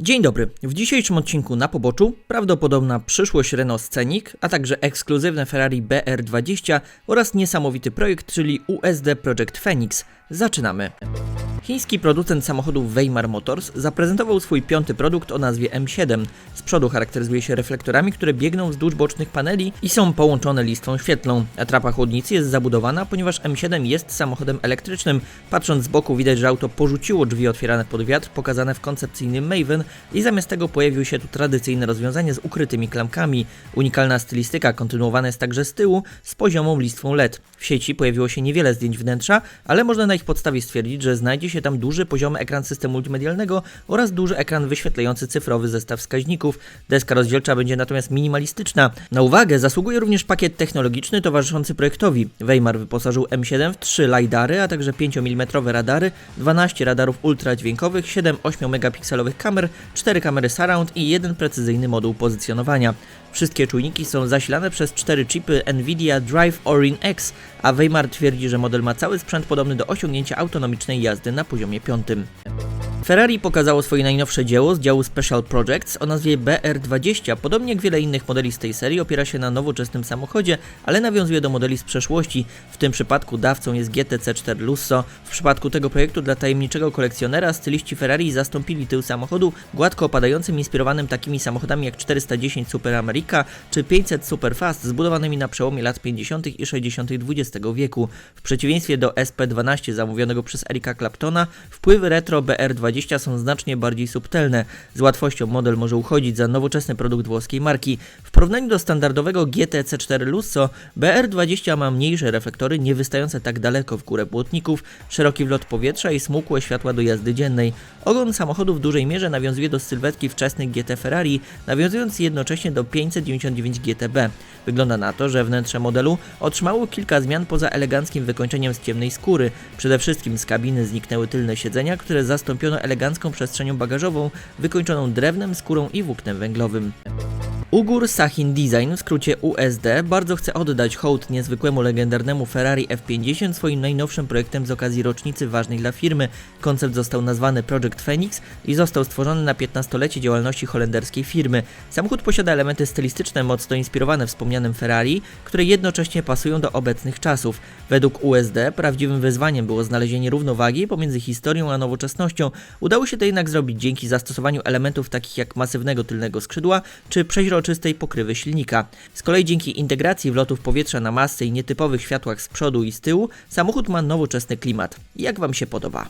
Dzień dobry. W dzisiejszym odcinku na poboczu prawdopodobna przyszłość Renault Scenic, a także ekskluzywne Ferrari BR20 oraz niesamowity projekt, czyli USD Project Phoenix. Zaczynamy. Chiński producent samochodów Weimar Motors zaprezentował swój piąty produkt o nazwie M7. Z przodu charakteryzuje się reflektorami, które biegną wzdłuż bocznych paneli i są połączone listwą świetlną. Atrapa chłodnicy jest zabudowana, ponieważ M7 jest samochodem elektrycznym. Patrząc z boku widać, że auto porzuciło drzwi otwierane pod wiatr, pokazane w koncepcyjnym Maven i zamiast tego pojawiło się tu tradycyjne rozwiązanie z ukrytymi klamkami. Unikalna stylistyka kontynuowana jest także z tyłu z poziomą listwą LED. W sieci pojawiło się niewiele zdjęć wnętrza, ale można na ich podstawie stwierdzić, że znajdzie się tam duży poziomy ekran systemu multimedialnego oraz duży ekran wyświetlający cyfrowy zestaw wskaźników. Deska rozdzielcza będzie natomiast minimalistyczna. Na uwagę zasługuje również pakiet technologiczny towarzyszący projektowi. Weimar wyposażył M7 w 3 LiDAry, a także 5 mm radary, 12 radarów ultradźwiękowych, 7 8-megapikselowych kamer, 4 kamery surround i jeden precyzyjny moduł pozycjonowania. Wszystkie czujniki są zasilane przez 4 chipy Nvidia Drive Orin X, a Weimar twierdzi, że model ma cały sprzęt podobny do osiągnięcia autonomicznej jazdy na poziomie 5. Ferrari pokazało swoje najnowsze dzieło z działu Special Projects o nazwie BR20. Podobnie jak wiele innych modeli z tej serii, opiera się na nowoczesnym samochodzie, ale nawiązuje do modeli z przeszłości. W tym przypadku dawcą jest GTC4 Lusso. W przypadku tego projektu dla tajemniczego kolekcjonera styliści Ferrari zastąpili tył samochodu gładko opadającym, inspirowanym takimi samochodami jak 410 Super America czy 500 Superfast, zbudowanymi na przełomie lat 50. i 60. XX wieku. W przeciwieństwie do SP12 zamówionego przez Erika Claptona, wpływy retro BR20 są znacznie bardziej subtelne. Z łatwością model może uchodzić za nowoczesny produkt włoskiej marki. W porównaniu do standardowego GTC4 Lusso, BR20 ma mniejsze reflektory, nie wystające tak daleko w górę błotników, szeroki wlot powietrza i smukłe światła do jazdy dziennej. Ogon samochodu w dużej mierze nawiązuje do sylwetki wczesnych GT Ferrari, nawiązując jednocześnie do 599 GTB. Wygląda na to, że wnętrze modelu otrzymało kilka zmian poza eleganckim wykończeniem z ciemnej skóry. Przede wszystkim z kabiny zniknęły tylne siedzenia, które zastąpiono elegancką przestrzenią bagażową, wykończoną drewnem, skórą i włóknem węglowym. Ugur Sahin Design, w skrócie USD, bardzo chce oddać hołd niezwykłemu legendarnemu Ferrari F50 swoim najnowszym projektem z okazji rocznicy ważnej dla firmy. Koncept został nazwany Project Phoenix i został stworzony na 15-lecie działalności holenderskiej firmy. Samochód posiada elementy stylistyczne mocno inspirowane wspomnianym Ferrari, które jednocześnie pasują do obecnych czasów. Według USD prawdziwym wyzwaniem było znalezienie równowagi pomiędzy historią a nowoczesnością. Udało się to jednak zrobić dzięki zastosowaniu elementów takich jak masywnego tylnego skrzydła czy przeźroczystej pokrywy silnika. Z kolei dzięki integracji wlotów powietrza na masce i nietypowych światłach z przodu i z tyłu, samochód ma nowoczesny klimat. Jak Wam się podoba?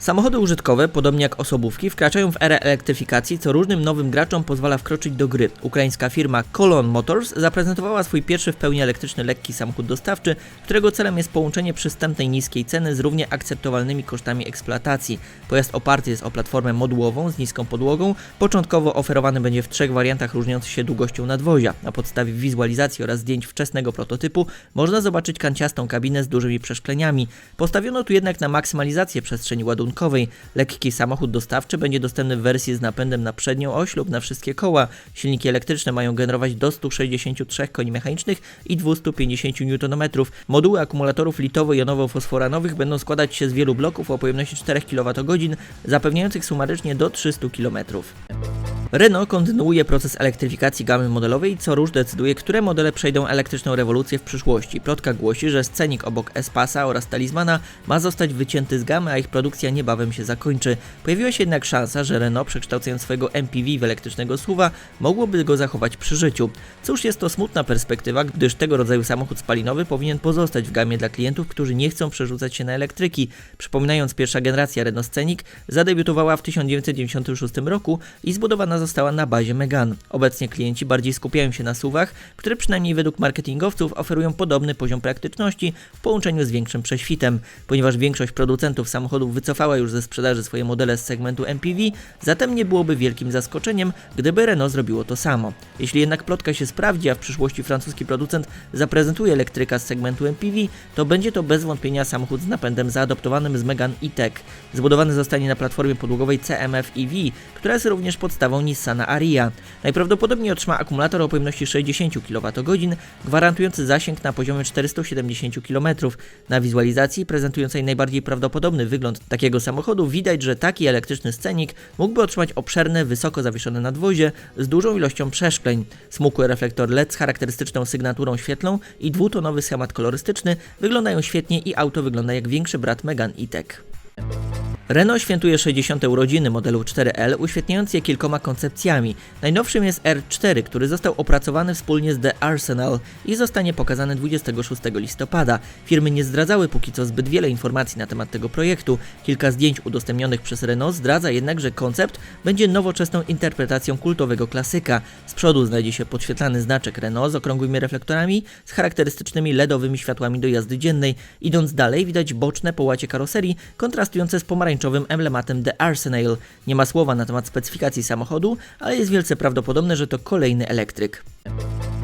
Samochody użytkowe, podobnie jak osobówki, wkraczają w erę elektryfikacji, co różnym nowym graczom pozwala wkroczyć do gry. Ukraińska firma Colon Motors zaprezentowała swój pierwszy w pełni elektryczny lekki samochód dostawczy, którego celem jest połączenie przystępnej niskiej ceny z równie akceptowalnymi kosztami eksploatacji. Pojazd oparty jest o platformę modułową z niską podłogą, początkowo oferowany będzie w trzech wariantach różniących się długością nadwozia. Na podstawie wizualizacji oraz zdjęć wczesnego prototypu można zobaczyć kanciastą kabinę z dużymi przeszkleniami. Postawiono tu jednak na maksymalizację przestrzeni ładunkowej ładunkowej. Lekki samochód dostawczy będzie dostępny w wersji z napędem na przednią oś lub na wszystkie koła. Silniki elektryczne mają generować do 163 koni mechanicznych i 250 Nm. Moduły akumulatorów litowo-jonowo-fosforanowych będą składać się z wielu bloków o pojemności 4 kWh, zapewniających sumarycznie do 300 km. Renault kontynuuje proces elektryfikacji gamy modelowej, co róż decyduje, które modele przejdą elektryczną rewolucję w przyszłości. Plotka głosi, że scenik obok Espasa oraz Talismana ma zostać wycięty z gamy, a ich produkcja niebawem się zakończy. Pojawiła się jednak szansa, że Renault przekształcając swojego MPV w elektrycznego SUVa mogłoby go zachować przy życiu. Cóż jest to smutna perspektywa, gdyż tego rodzaju samochód spalinowy powinien pozostać w gamie dla klientów, którzy nie chcą przerzucać się na elektryki. Przypominając, pierwsza generacja Renault Scenic zadebiutowała w 1996 roku i zbudowana została na bazie Megane. Obecnie klienci bardziej skupiają się na suwach, które przynajmniej według marketingowców oferują podobny poziom praktyczności w połączeniu z większym prześwitem. Ponieważ większość producentów samochodów wycofała już ze sprzedaży swoje modele z segmentu MPV, zatem nie byłoby wielkim zaskoczeniem, gdyby Renault zrobiło to samo. Jeśli jednak plotka się sprawdzi, a w przyszłości francuski producent zaprezentuje elektryka z segmentu MPV, to będzie to bez wątpienia samochód z napędem zaadoptowanym z Megane E-Tech. Zbudowany zostanie na platformie podłogowej CMF EV, która jest również podstawą Nissana Aria. Najprawdopodobniej otrzyma akumulator o pojemności 60 kWh, gwarantujący zasięg na poziomie 470 km. Na wizualizacji prezentującej najbardziej prawdopodobny wygląd takiego samochodu widać, że taki elektryczny scenik mógłby otrzymać obszerne, wysoko zawieszone nadwozie z dużą ilością przeszkleń. Smukły reflektor LED z charakterystyczną sygnaturą świetlną i dwutonowy schemat kolorystyczny wyglądają świetnie i auto wygląda jak większy brat Megane E-Tech. Renault świętuje 60. urodziny modelu 4L, uświetniając je kilkoma koncepcjami. Najnowszym jest R4, który został opracowany wspólnie z The Arsenal i zostanie pokazany 26 listopada. Firmy nie zdradzały póki co zbyt wiele informacji na temat tego projektu. Kilka zdjęć udostępnionych przez Renault zdradza jednak, że koncept będzie nowoczesną interpretacją kultowego klasyka. Z przodu znajdzie się podświetlany znaczek Renault z okrągłymi reflektorami, z charakterystycznymi LEDowymi światłami do jazdy dziennej. Idąc dalej widać boczne połacie karoserii kontrastujące z pomarańczowym emblematem The Arsenal. Nie ma słowa na temat specyfikacji samochodu, ale jest wielce prawdopodobne, że to kolejny elektryk.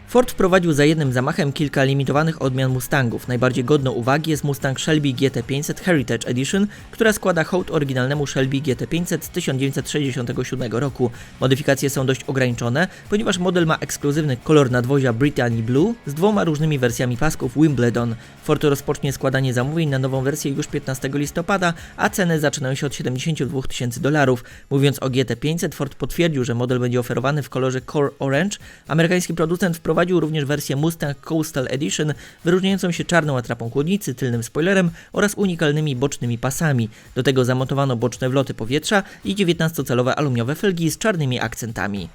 Ford wprowadził za jednym zamachem kilka limitowanych odmian Mustangów. Najbardziej godną uwagi jest Mustang Shelby GT500 Heritage Edition, która składa hołd oryginalnemu Shelby GT500 z 1967 roku. Modyfikacje są dość ograniczone, ponieważ model ma ekskluzywny kolor nadwozia Brittany Blue z dwoma różnymi wersjami pasków Wimbledon. Ford rozpocznie składanie zamówień na nową wersję już 15 listopada, a ceny zaczynają się od 72 tysięcy dolarów. Mówiąc o GT500, Ford potwierdził, że model będzie oferowany w kolorze Core Orange. Amerykański producent wprowadził również wersję Mustang Coastal Edition, wyróżniającą się czarną atrapą chłodnicy, tylnym spoilerem oraz unikalnymi bocznymi pasami. Do tego zamontowano boczne wloty powietrza i 19-calowe aluminiowe felgi z czarnymi akcentami.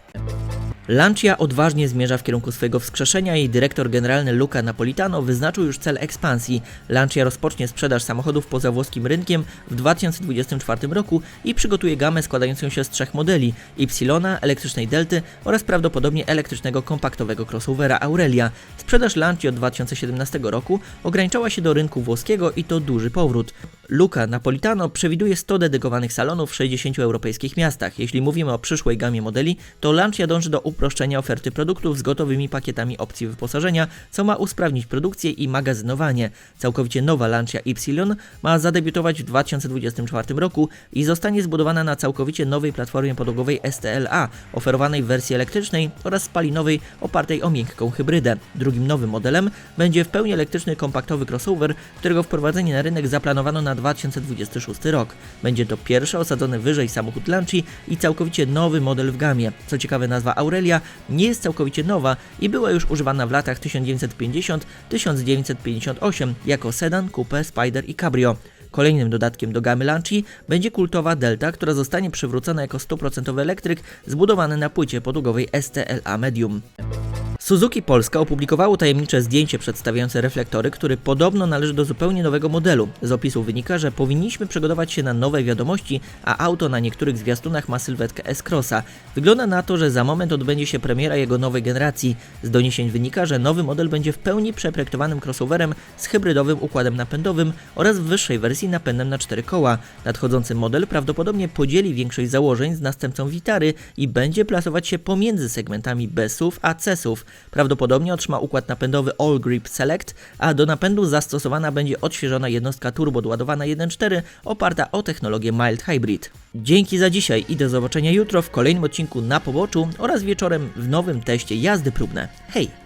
Lancia odważnie zmierza w kierunku swojego wskrzeszenia. Jej dyrektor generalny Luca Napolitano wyznaczył już cel ekspansji. Lancia rozpocznie sprzedaż samochodów poza włoskim rynkiem w 2024 roku i przygotuje gamę składającą się z trzech modeli: Ypsilona, elektrycznej Delty oraz prawdopodobnie elektrycznego kompaktowego crossovera Aurelia. Sprzedaż Lancia od 2017 roku ograniczała się do rynku włoskiego i to duży powrót. Luca Napolitano przewiduje 100 dedykowanych salonów w 60 europejskich miastach. Jeśli mówimy o przyszłej gamie modeli, to Lancia dąży do uproszczenia oferty produktów z gotowymi pakietami opcji wyposażenia, co ma usprawnić produkcję i magazynowanie. Całkowicie nowa Lancia Y ma zadebiutować w 2024 roku i zostanie zbudowana na całkowicie nowej platformie podłogowej STLA, oferowanej w wersji elektrycznej oraz spalinowej opartej o miękką hybrydę. Drugim nowym modelem będzie w pełni elektryczny kompaktowy crossover, którego wprowadzenie na rynek zaplanowano na 2026 rok. Będzie to pierwszy osadzony wyżej samochód Lanci i całkowicie nowy model w gamie. Co ciekawe, nazwa Aurelia nie jest całkowicie nowa i była już używana w latach 1950-1958 jako sedan, coupe, spider i cabrio. Kolejnym dodatkiem do gamy Lanci będzie kultowa Delta, która zostanie przywrócona jako 100% elektryk zbudowany na płycie podługowej STLA Medium. Suzuki Polska opublikowało tajemnicze zdjęcie przedstawiające reflektory, który podobno należy do zupełnie nowego modelu. Z opisu wynika, że powinniśmy przygotować się na nowe wiadomości, a auto na niektórych zwiastunach ma sylwetkę S-Crossa. Wygląda na to, że za moment odbędzie się premiera jego nowej generacji. Z doniesień wynika, że nowy model będzie w pełni przeprojektowanym crossoverem z hybrydowym układem napędowym oraz w wyższej wersji napędem na cztery koła. Nadchodzący model prawdopodobnie podzieli większość założeń z następcą Vitary i będzie plasować się pomiędzy segmentami B-SUV a C-SUV. Prawdopodobnie otrzyma układ napędowy All Grip Select, a do napędu zastosowana będzie odświeżona jednostka turbo doładowana 1.4 oparta o technologię Mild Hybrid. Dzięki za dzisiaj i do zobaczenia jutro w kolejnym odcinku na poboczu oraz wieczorem w nowym teście jazdy próbne. Hej!